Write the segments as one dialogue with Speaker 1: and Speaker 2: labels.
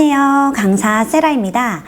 Speaker 1: 안녕하세요. 강사 세라입니다.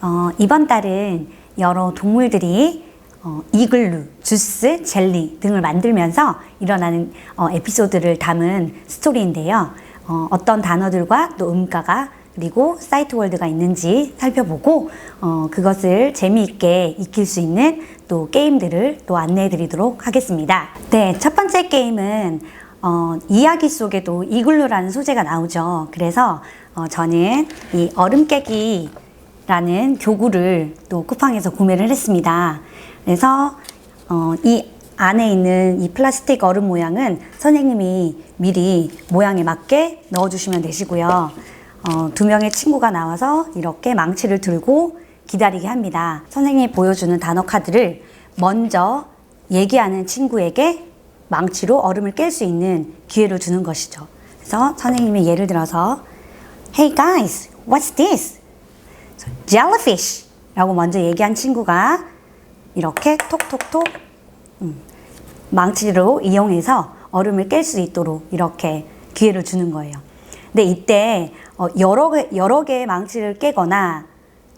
Speaker 1: 어, 이번 달은 여러 동물들이 어, 이글루, 주스, 젤리 등을 만들면서 일어나는 어, 에피소드를 담은 스토리인데요. 어, 어떤 단어들과 또 음가가 그리고 사이트 월드가 있는지 살펴보고 어, 그것을 재미있게 익힐 수 있는 또 게임들을 또 안내해 드리도록 하겠습니다. 네, 첫 번째 게임은 어, 이야기 속에도 이글루라는 소재가 나오죠. 그래서 어, 저는 이 얼음 깨기라는 교구를 또 쿠팡에서 구매를 했습니다. 그래서 어, 이 안에 있는 이 플라스틱 얼음 모양은 선생님이 미리 모양에 맞게 넣어주시면 되시고요. 어, 두 명의 친구가 나와서 이렇게 망치를 들고 기다리게 합니다. 선생님이 보여주는 단어 카드를 먼저 얘기하는 친구에게 망치로 얼음을 깰 수 있는 기회를 주는 것이죠. 그래서 선생님이 예를 들어서 Hey guys, what's this? Jellyfish 라고 먼저 얘기한 친구가 이렇게 톡톡톡 음, 망치로 이용해서 얼음을 깰 수 있도록 이렇게 기회를 주는 거예요. 근데 이때 어, 여러, 개, 여러 개의 망치를 깨거나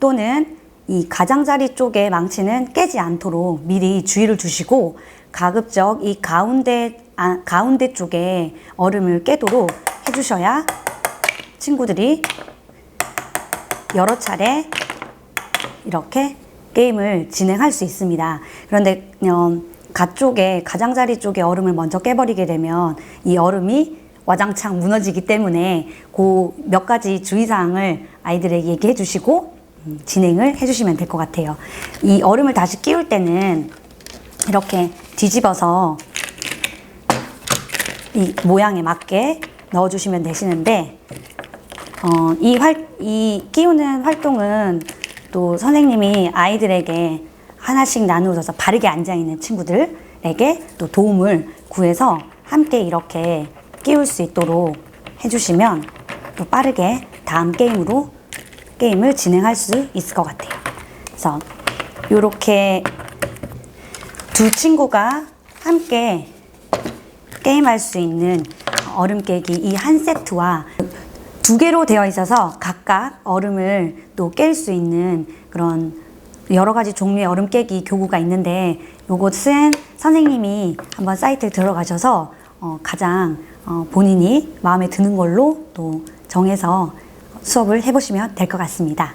Speaker 1: 또는 이 가장자리 쪽의 망치는 깨지 않도록 미리 주의를 주시고 가급적 이 가운데, 아, 가운데 쪽에 얼음을 깨도록 해주셔야 친구들이 여러 차례 이렇게 게임을 진행할 수 있습니다. 그런데 어, 가 쪽에 가장자리 쪽에 얼음을 먼저 깨버리게 되면 이 얼음이 와장창 무너지기 때문에 그 몇 가지 주의사항을 아이들에게 얘기해 주시고 음, 진행을 해 주시면 될 것 같아요. 이 얼음을 다시 끼울 때는 이렇게 뒤집어서 이 모양에 맞게 넣어주시면 되시는데 어, 이 활, 이 끼우는 활동은 또 선생님이 아이들에게 하나씩 나누어서 바르게 앉아있는 친구들에게 또 도움을 구해서 함께 이렇게 끼울 수 있도록 해주시면 또 빠르게 다음 게임으로 게임을 진행할 수 있을 것 같아요. 그래서 이렇게 두 친구가 함께 게임할 수 있는 얼음 깨기 이 한 세트와 두 개로 되어 있어서 각각 얼음을 또 깰 수 있는 그런 여러 가지 종류의 얼음 깨기 교구가 있는데 이것은 선생님이 한번 사이트에 들어가셔서 어, 가장 어, 본인이 마음에 드는 걸로 또 정해서 수업을 해보시면 될 것 같습니다.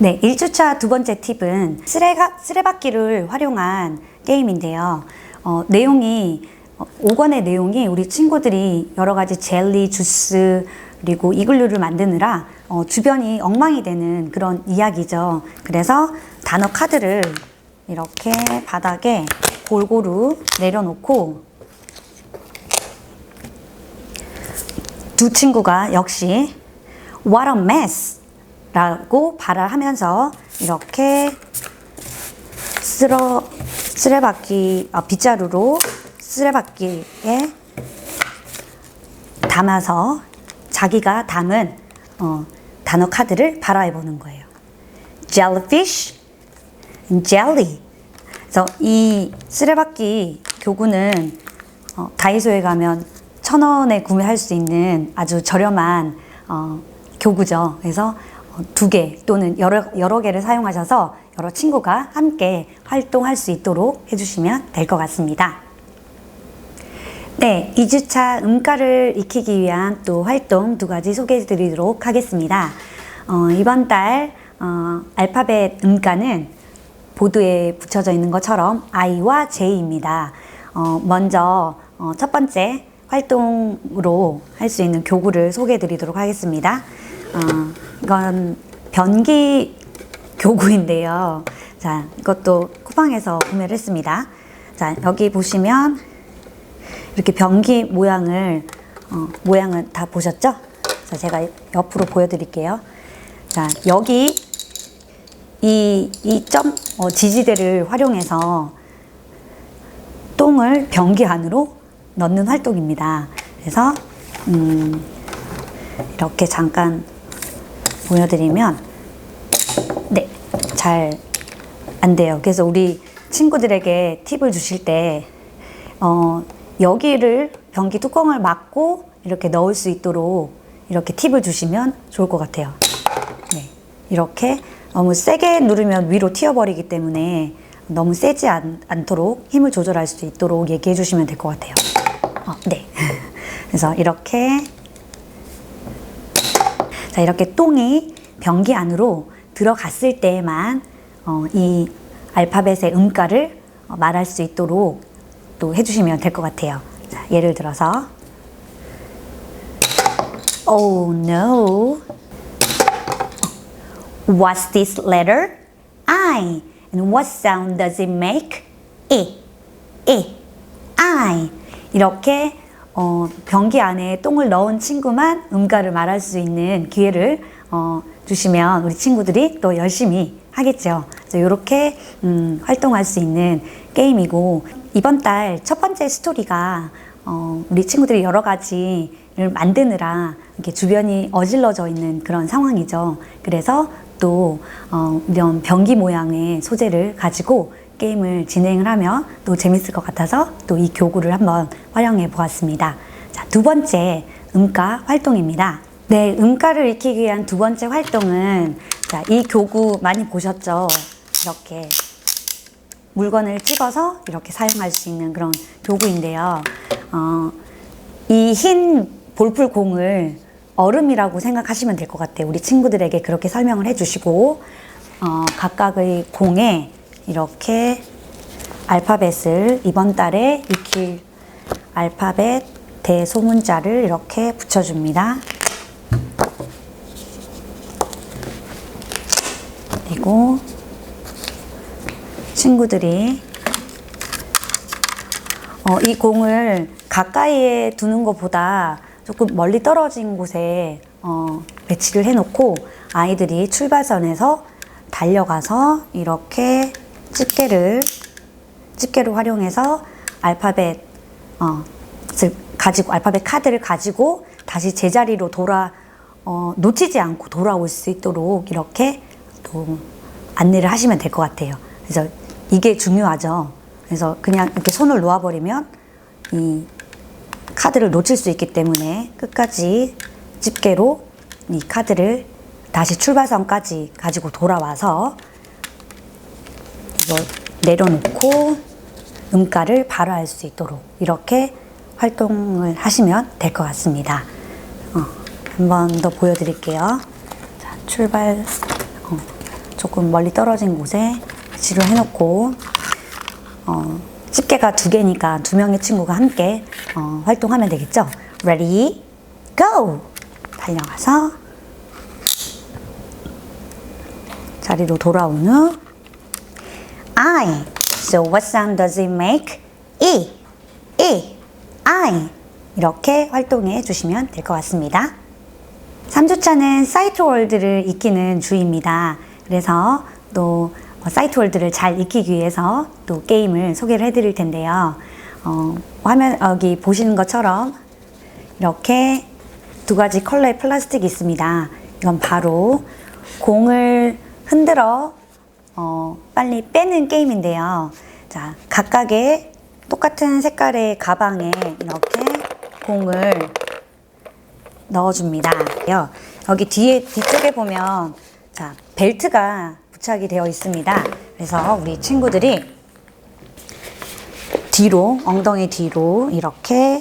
Speaker 1: 네, 1주차 두 번째 팁은 쓰레가, 쓰레받기를 활용한 게임인데요. 어, 내용이, 어, 5권의 내용이 우리 친구들이 여러 가지 젤리, 주스, 그리고 이글루를 만드느라 어, 주변이 엉망이 되는 그런 이야기죠. 그래서 단어 카드를 이렇게 바닥에 골고루 내려놓고 두 친구가 역시 What a mess! 라고 발화하면서 이렇게 쓸어, 쓰레받기, 아, 빗자루로 쓰레받기에 담아서 자기가 담은 어, 단어 카드를 발화해 보는 거예요. Jellyfish, jelly. 그래서 이 쓰레받기 교구는 어, 다이소에 가면 천 원에 구매할 수 있는 아주 저렴한 어, 교구죠. 그래서 어, 두개 또는 여러, 여러 개를 사용하셔서 여러 친구가 함께 활동할 수 있도록 해주시면 될 것 같습니다. 네, 2주차 음가를 익히기 위한 또 활동 두 가지 소개해 드리도록 하겠습니다. 어, 이번 달 어, 알파벳 음가는 보드에 붙여져 있는 것처럼 I와 J입니다. 어, 먼저 어, 첫 번째 활동으로 할 수 있는 교구를 소개해 드리도록 하겠습니다. 어, 이건 변기 교구인데요. 자, 이것도 쿠팡에서 구매를 했습니다. 자, 여기 보시면 이렇게 변기 모양을, 어, 모양을 다 보셨죠? 자, 제가 옆으로 보여드릴게요. 자, 여기 이, 이 점, 어, 지지대를 활용해서 똥을 변기 안으로 넣는 활동입니다. 그래서, 음, 이렇게 잠깐 보여드리면, 네, 잘 안 돼요. 그래서 우리 친구들에게 팁을 주실 때, 어, 여기를 변기 뚜껑을 막고 이렇게 넣을 수 있도록 이렇게 팁을 주시면 좋을 것 같아요. 이렇게 너무 세게 누르면 위로 튀어버리기 때문에 너무 세지 않, 않도록 힘을 조절할 수 있도록 얘기해 주시면 될 것 같아요. 어, 네. 그래서 이렇게 자 이렇게 똥이 변기 안으로 들어갔을 때에만 어, 이 알파벳의 음가를 어, 말할 수 있도록 또 해주시면 될 것 같아요. 자, 예를 들어서 Oh no. What's this letter? I. And what sound does it make? E. E. I. 이렇게 어, 변기 안에 똥을 넣은 친구만 음가를 말할 수 있는 기회를 어, 주시면 우리 친구들이 또 열심히 하겠죠. 그래서 이렇게 음, 활동할 수 있는 게임이고 이번 달 첫 번째 스토리가 어, 우리 친구들이 여러 가지를 만드느라 이렇게 주변이 어질러져 있는 그런 상황이죠. 그래서 또 어, 이런 변기 모양의 소재를 가지고 게임을 진행을 하면 또 재밌을 것 같아서 또 이 교구를 한번 활용해 보았습니다. 자, 두 번째 음가 활동입니다. 네, 음가를 익히기 위한 두 번째 활동은 자, 이 교구 많이 보셨죠? 이렇게 물건을 찍어서 이렇게 사용할 수 있는 그런 교구인데요. 어, 이 흰 볼풀 공을 얼음이라고 생각하시면 될 것 같아요. 우리 친구들에게 그렇게 설명을 해주시고 어, 각각의 공에 이렇게 알파벳을 이번 달에 익힐 알파벳 대소문자를 이렇게 붙여줍니다. 그리고 친구들이 어, 이 공을 가까이에 두는 것보다 조금 멀리 떨어진 곳에 어, 배치를 해놓고 아이들이 출발선에서 달려가서 이렇게 집게를 집게를 활용해서 알파벳 어, 을 가지고 알파벳 카드를 가지고 다시 제자리로 돌아 어, 놓치지 않고 돌아올 수 있도록 이렇게 또 안내를 하시면 될 것 같아요. 그래서 이게 중요하죠. 그래서 그냥 이렇게 손을 놓아버리면 이 카드를 놓칠 수 있기 때문에 끝까지 집게로 이 카드를 다시 출발선까지 가지고 돌아와서 이걸 내려놓고 음가를 바로 할수 있도록 이렇게 활동을 하시면 될 것 같습니다. 어, 한번 더 보여드릴게요. 자, 출발 어, 조금 멀리 떨어진 곳에 배치를 해놓고 어, 집게가 두 개니까 두 명의 친구가 함께 어, 활동하면 되겠죠. Ready, go! 달려가서 자리로 돌아온 후 I. So what sound does it make? E. E. I. 이렇게 활동해 주시면 될 것 같습니다. 3주차는 사이트 월드를 익히는 주입니다. 그래서 또 사이트 월드를 잘 익히기 위해서 또 게임을 소개를 해드릴 텐데요. 어, 화면 여기 보시는 것처럼 이렇게 두 가지 컬러의 플라스틱이 있습니다. 이건 바로 공을 흔들어 어, 빨리 빼는 게임인데요. 자, 각각의 똑같은 색깔의 가방에 이렇게 공을 넣어줍니다. 여기 뒤에 뒤쪽에 보면 자 벨트가 부착이 되어 있습니다. 그래서 우리 친구들이 뒤로 엉덩이 뒤로 이렇게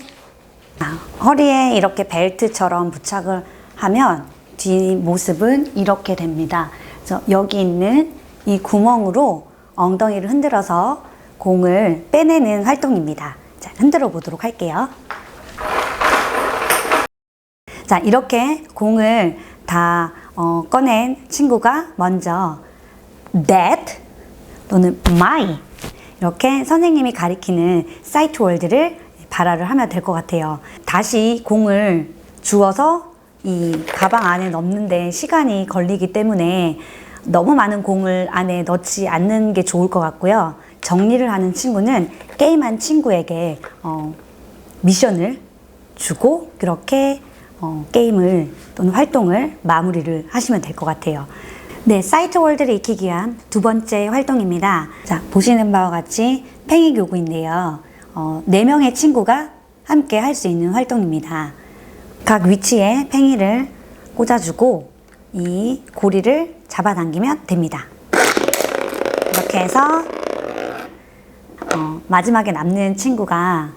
Speaker 1: 아, 허리에 이렇게 벨트처럼 부착을 하면 뒤 모습은 이렇게 됩니다. 그래서 여기 있는 이 구멍으로 엉덩이를 흔들어서 공을 빼내는 활동입니다. 자, 흔들어 보도록 할게요. 자, 이렇게 공을 다 어, 꺼낸 친구가 먼저 that 또는 my 이렇게 선생님이 가리키는 사이트 월드를 발화를 하면 될 것 같아요. 다시 공을 주어서 이 가방 안에 넣는데 시간이 걸리기 때문에 너무 많은 공을 안에 넣지 않는 게 좋을 것 같고요. 정리를 하는 친구는 게임한 친구에게 어, 미션을 주고 그렇게 어, 게임을 또는 활동을 마무리를 하시면 될 것 같아요. 네, 사이트 월드를 익히기 위한 두 번째 활동입니다. 자, 보시는 바와 같이 팽이 교구인데요. 어, 4명의 친구가 함께 할 수 있는 활동입니다. 각 위치에 팽이를 꽂아주고 이 고리를 잡아당기면 됩니다. 이렇게 해서 어, 마지막에 남는 친구가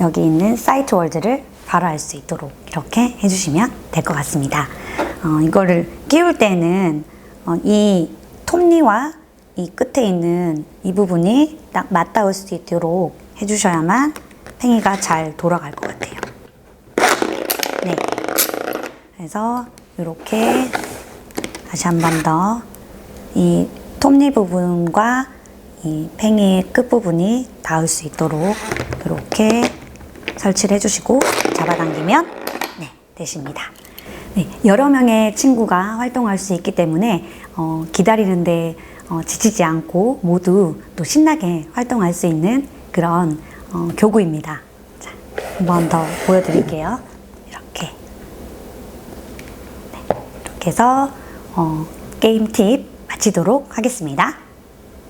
Speaker 1: 여기 있는 사이트 월드를 바로 알 수 있도록 이렇게 해주시면 될 것 같습니다. 어, 이거를 끼울 때는 어, 이 톱니와 이 끝에 있는 이 부분이 딱 맞닿을 수 있도록 해주셔야만 팽이가 잘 돌아갈 것 같아요. 네. 그래서 이렇게 다시 한 번 더 이 톱니 부분과 이 팽이의 끝부분이 닿을 수 있도록 이렇게 설치를 해주시고 잡아당기면 네, 되십니다. 네, 여러 명의 친구가 활동할 수 있기 때문에 어, 기다리는데 어, 지치지 않고 모두 또 신나게 활동할 수 있는 그런 어, 교구입니다. 자, 한번 더 보여드릴게요. 이렇게. 네, 이렇게 해서 어, 게임 팁 마치도록 하겠습니다.